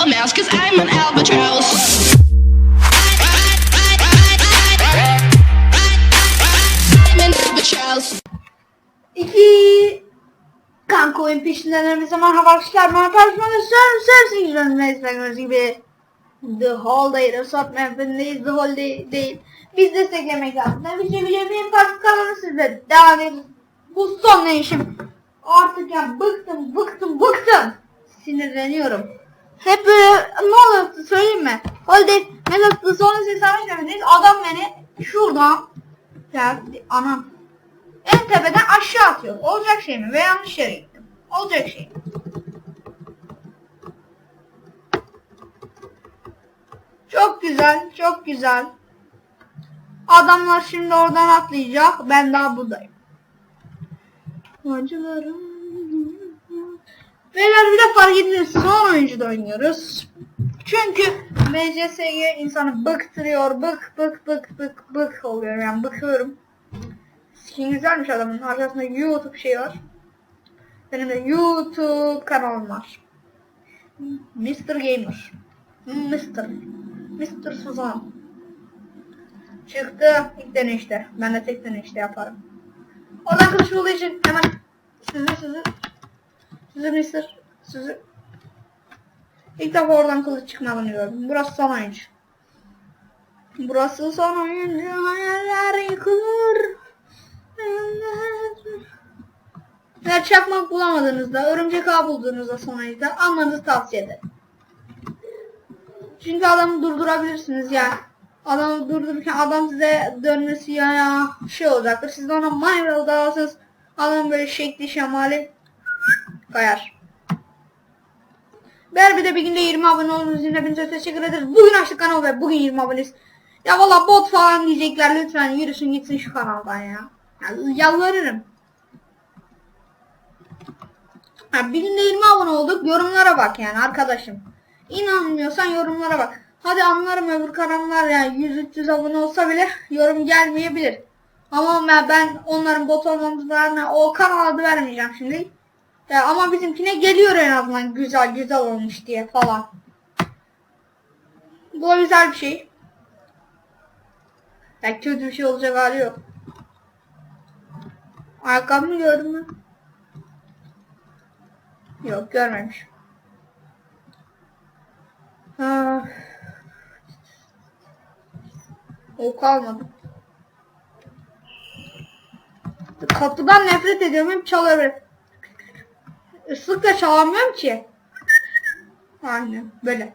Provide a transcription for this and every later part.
a mouse cause I'm an albatross. İki kanka oyun peşindelerimize merhaba arkadaşlar. Tartışmada sör sör sinirlerim neyse gördüğünüz gibi The Holiday Resort Map'indeyiz. The Holiday değil. Biz desteklemek lazım. Ne biçim biçim benim parti kanalı sizde. Devam edin. Bu son değişim. Artık ya bıktım bıktım bıktım. Sinirleniyorum. Hep böyle ne olur söyleyeyim mi? Holiday mesela The Son 85 adam beni şuradan ya anam en tepeden aşağı atıyor. Olacak şey mi? Ve yanlış yere gittim. Olacak şey mi? Çok güzel, çok güzel. Adamlar şimdi oradan atlayacak. Ben daha buradayım. Acılarım. Beyler bir de fark ettiniz son oyuncuda oynuyoruz. Çünkü MCSG insanı bıktırıyor. Bık bık bık bık bık oluyor yani bıkıyorum. Skin güzelmiş adamın. Arkasında YouTube şey var. Benim de YouTube kanalım var. Mr. Gamer. Mr. Mr. Suzan. Çıktı ilk deneyişte. Ben de tek deneyişte yaparım. Oradan kılıç olduğu için hemen sizi sizi sizi Mr. Sizi İlk defa oradan kılıç çıkmadığını gördüm. Burası son oyuncu. Burası son oyuncu. Hayaller yıkılır. Eğer çakmak bulamadığınızda, örümcek ağ bulduğunuzda sonrayda almanızı tavsiye ederim. Çünkü adamı durdurabilirsiniz yani. Adamı durdururken adam size dönmesi ya, ya şey olacaktır. Siz de ona manevra dalarsanız adam böyle şekli şemali kayar. Ber bir de bir günde 20 abone olduğunuz için hepinize teşekkür ederiz. Bugün açtık kanal ve bugün 20 aboneyiz. Ya valla bot falan diyecekler lütfen yürüsün gitsin şu kanaldan ya. ya yalvarırım. Ha, bir günde 20 abone olduk. Yorumlara bak yani arkadaşım. İnanmıyorsan yorumlara bak. Hadi anlarım öbür kanallar yani 100-300 abone olsa bile yorum gelmeyebilir. Ama ben, onların bot olmadıklarına o kanal adı vermeyeceğim şimdi. Ya, ama bizimkine geliyor en azından güzel güzel olmuş diye falan. Bu güzel bir şey. Ya kötü bir şey olacak hali yok. Ayakkabımı gördün mü? Yok görmemiş. Ha. O kalmadı. Kapıdan nefret ediyorum hep çalıyor böyle. Islıkla çalamıyorum ki. Aynen böyle.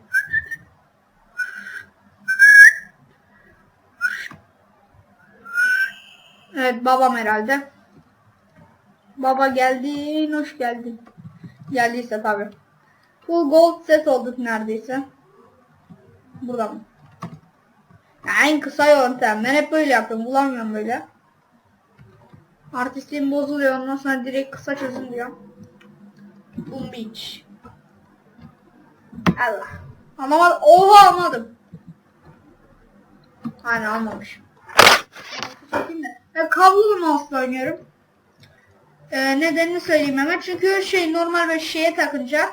Evet babam herhalde. Baba geldin, hoş geldin. Geldiyse tabi. Full gold set olduk neredeyse. Burada mı? En kısa yöntem. Ben hep böyle yapıyorum. Bulamıyorum böyle. Artistliğim bozuluyor. Ondan sonra direkt kısa çözüm diyor. Boom Beach. Allah. Anlamadım. Oha anladım. Aynen anlamış. Ben kablolu mouse oynuyorum. Ee, nedenini söyleyeyim hemen. Çünkü şey normal bir şeye takınca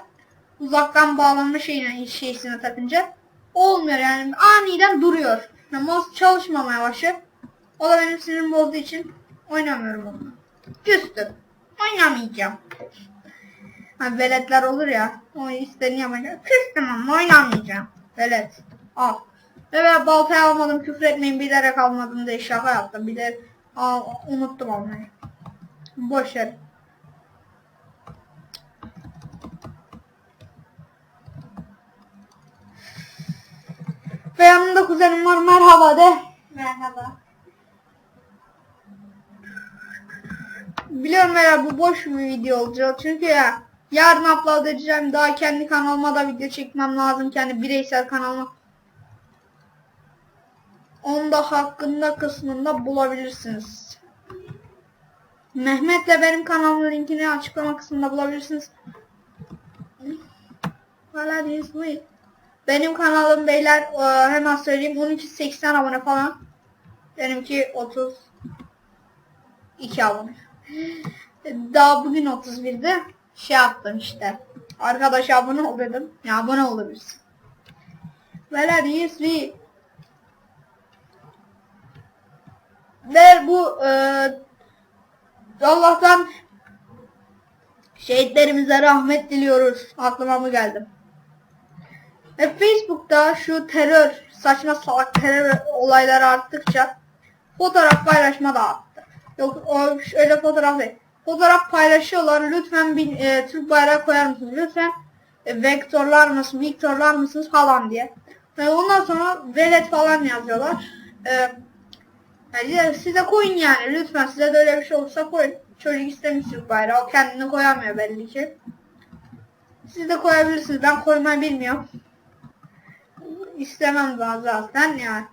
uzaktan bağlanma şeyine şeysine takınca olmuyor yani aniden duruyor. Yani mouse çalışmamaya başlıyor. O da benim sinirim bozduğu için oynamıyorum onu. Küstüm. Oynamayacağım. Hani veletler olur ya. O istediğini yapacak. Küstüm ama oynamayacağım. Velet. Al. Ve ben baltayı almadım küfür etmeyin bilerek almadım diye şaka yaptım. Bir de al, unuttum almayı. Boş ver. Ve yanımda kuzenim var merhaba de. Merhaba. Biliyorum ya bu boş bir video olacak çünkü ya yarın upload edeceğim daha kendi kanalıma da video çekmem lazım kendi bireysel kanalıma. Onu da hakkında kısmında bulabilirsiniz. Mehmet'le benim kanalımın linkini açıklama kısmında bulabilirsiniz. Way. Benim kanalım beyler e, hemen söyleyeyim 1280 abone falan. Benimki 30 2 abone. Daha bugün 31'di. Şey yaptım işte. Arkadaş abone ol dedim. Ya abone olabilirsin. Veler ESV. Ve bu e, Allah'tan şehitlerimize rahmet diliyoruz. Aklıma mı geldi? Ve Facebook'ta şu terör, saçma salak terör olayları arttıkça fotoğraf paylaşma da arttı. Yok o öyle fotoğraf değil. Fotoğraf paylaşıyorlar. Lütfen bir e, Türk bayrağı koyar mısınız? Lütfen e, vektörler mısınız, Viktorlar mısınız falan diye. Ve ondan sonra velet falan yazıyorlar. E, yani size koyun yani. Lütfen size de öyle bir şey olursa koyun. Çocuk istemiş Türk bayrağı. O kendini koyamıyor belli ki. Siz de koyabilirsiniz. Ben koymayı bilmiyorum. İstemem daha zaten yani.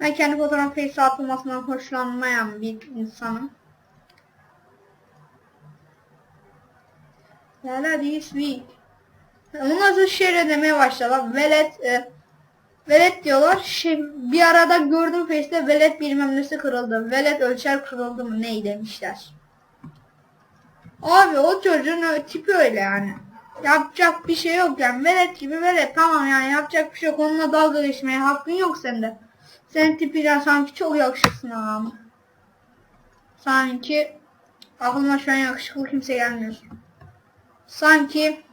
Ben kendi fotoğraf face atılmasından hoşlanmayan bir insanım. Valla this week. Ondan sonra şere demeye başladılar. Velet e, Velet diyorlar. Şey, bir arada gördüm Face'te velet bilmem nesi kırıldı. Velet ölçer kırıldı mı ney demişler. Abi o çocuğun tipi öyle yani. Yapacak bir şey yok yani. Velet gibi velet tamam yani yapacak bir şey yok. Onunla dalga geçmeye hakkın yok sende. Senin tipiyle sanki çok yakışıksın ama. Sanki aklıma şu an yakışıklı kimse gelmiyor. Sanki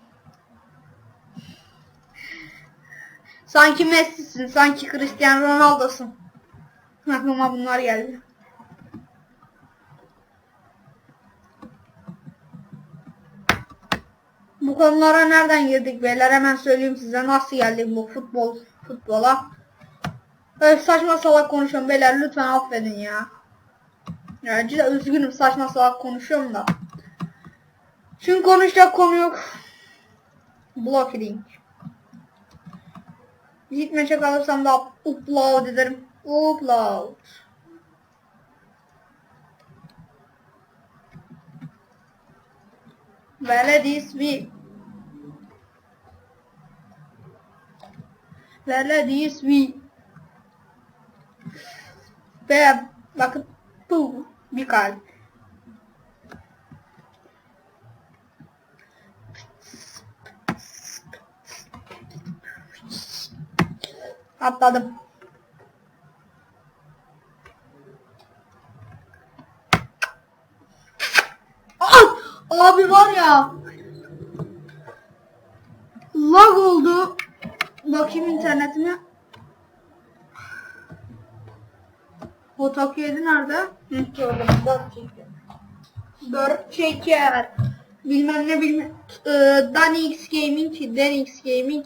Sanki Messi'sin, sanki Cristiano Ronaldo'sun. Aklıma bunlar geldi. Bu konulara nereden girdik beyler hemen söyleyeyim size nasıl geldik bu futbol futbola. Öyle saçma salak konuşuyorum beyler lütfen affedin ya. Ya cidden üzgünüm saçma salak konuşuyorum da. Çünkü konuşacak konu yok. Blocking. Gitmeye kalırsam da upload ederim. Upload. Week. Böyle this week. Ve bakın bu bir kalp. Atladım. Aa, abi var ya. Lag oldu. Bakayım internetime. Otak 7 nerede? Hı, gördüm. 4 çeker. 4 çeker. Bilmem ne bilmem. Ee, Danix Gaming, Danix Gaming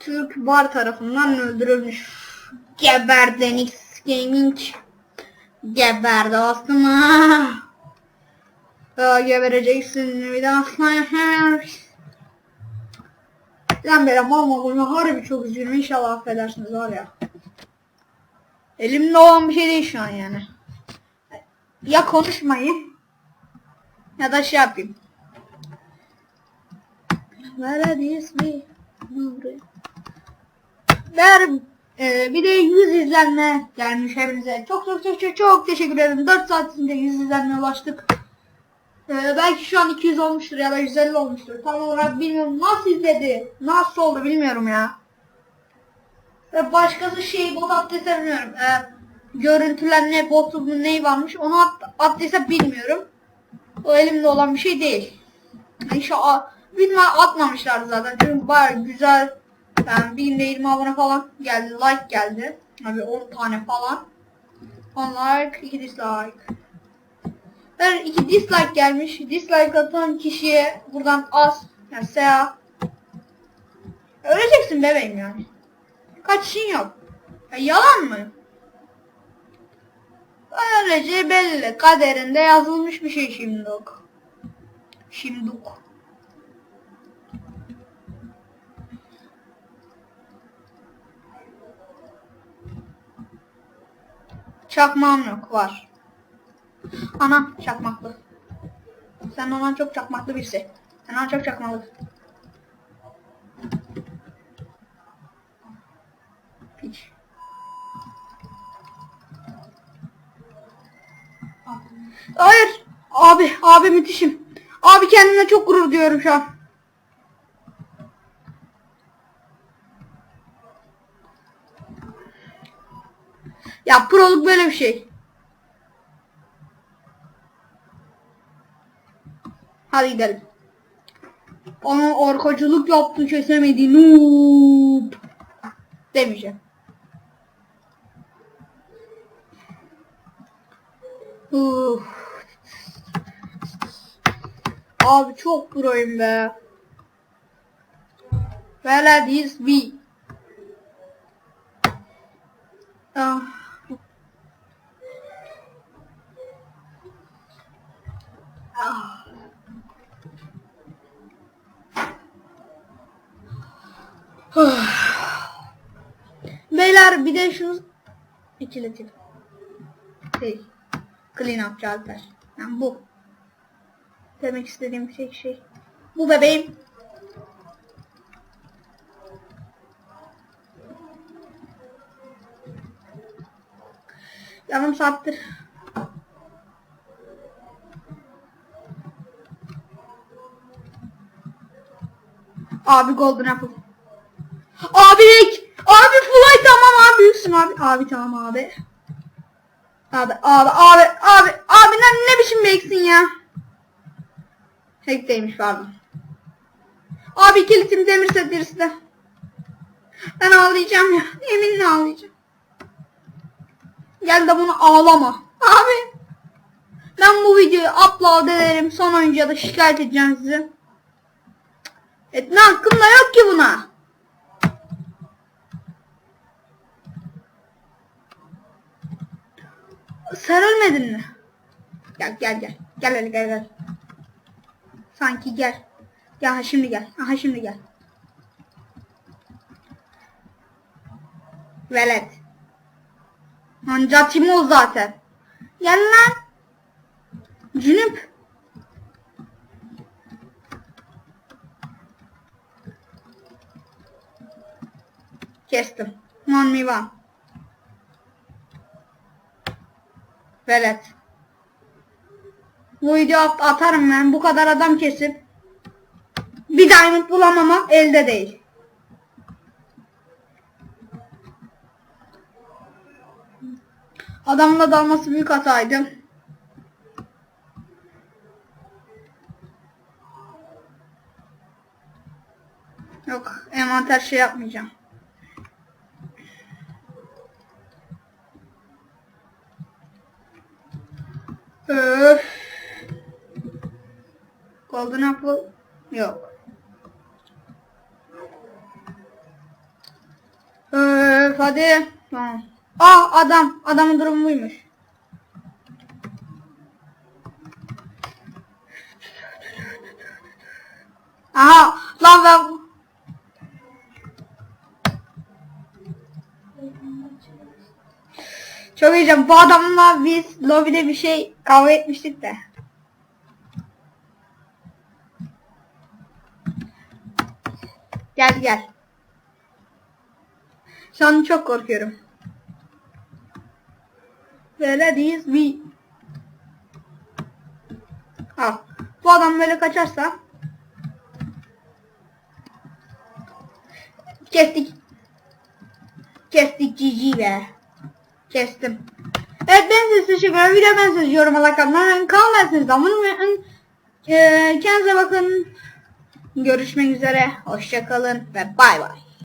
Türk bar tarafından öldürülmüş. Geber Danix Gaming. Geber dostum. ah. Aa, gebereceksin bir daha. Lan böyle mal mal harbi çok üzgünüm inşallah affedersiniz var ya. Elimde olan bir şey değil şu an yani. Ya konuşmayayım ya da şey yapayım. Where is me? Ver e, bir de 100 izlenme gelmiş hepinize. Çok çok çok çok çok teşekkür ederim. 4 saat içinde 100 izlenmeye ulaştık. E, belki şu an 200 olmuştur ya da 150 olmuştur. Tam olarak bilmiyorum. Nasıl izledi? Nasıl oldu bilmiyorum ya. Ve başkası şey bot attıysa bilmiyorum. E, görüntülenme botu mu neyi varmış onu at, attıysa bilmiyorum. O elimde olan bir şey değil. İnşallah bilmem atmamışlar zaten. Çünkü baya güzel yani bir günde 20 abone falan geldi. Like geldi. Abi 10 tane falan. 10 like, 2 dislike. Ben 2 dislike gelmiş. Dislike atan kişiye buradan az yani SA Öleceksin bebeğim yani. Kaçışın yok. Ya yalan mı? Öylece belli. Kaderinde yazılmış bir şey şimduk. Şimduk. Çakmağım yok. Var. Anam çakmaklı. Sen anan çok çakmaklı birisi. Sen anan çok çakmaklı. Piç. Hayır. Abi, abi müthişim. Abi kendime çok gurur duyuyorum şu an. Ya proluk böyle bir şey. Hadi gidelim. Onun orkoculuk yaptı kesemedi. Noob. Demeyeceğim. Uf. Abi çok proyum be. Velediz B. Ah. Ah. Beyler bir de şunu ikiletelim. Şey, clean up Alper. Yani bu. Demek istediğim tek şey. Bu bebeğim. Yarım saattir. Abi golden apple. Abi Abi fly tamam abi büyüksün abi. Abi tamam abi. Abi abi abi abi abi lan ne biçim beksin ya. Hack'teymiş pardon. Abi kilitim demir set birisi de. Ben ağlayacağım ya. Yeminle ağlayacağım. Gel de bunu ağlama. Abi. Ben bu videoyu upload ederim. Son oyuncuya da şikayet edeceğim sizi. Et ne hakkım da yok ki buna. Sen ölmedin mi? Gel gel gel. Gel hadi gel gel. Sanki gel. Ya ha şimdi gel. Aha şimdi gel. Velet. Anca Timur zaten. Gel lan. Cünüp. Kestim. One me one. Velet. Bu video at- atarım ben. Bu kadar adam kesip bir diamond bulamamak elde değil. Adamla dalması büyük hataydı. Yok, envanter şey yapmayacağım. Öf. Golden apple yok. Öf hadi. Tamam. Aa adam. Adamın durumu buymuş. Aha lan ben Çok heyecan. Bu adamla biz lobide bir şey kavga etmiştik de. Gel gel. An çok korkuyorum. Böyleyiz we. Al. Bu adam böyle kaçarsa kestik. Kestik GG be. Kestim. Evet ben size teşekkür ederim. Video ben size yoruma like atmayı kalmazsınız. Abone olmayı Kendinize bakın. Görüşmek üzere. Hoşçakalın ve bay bay.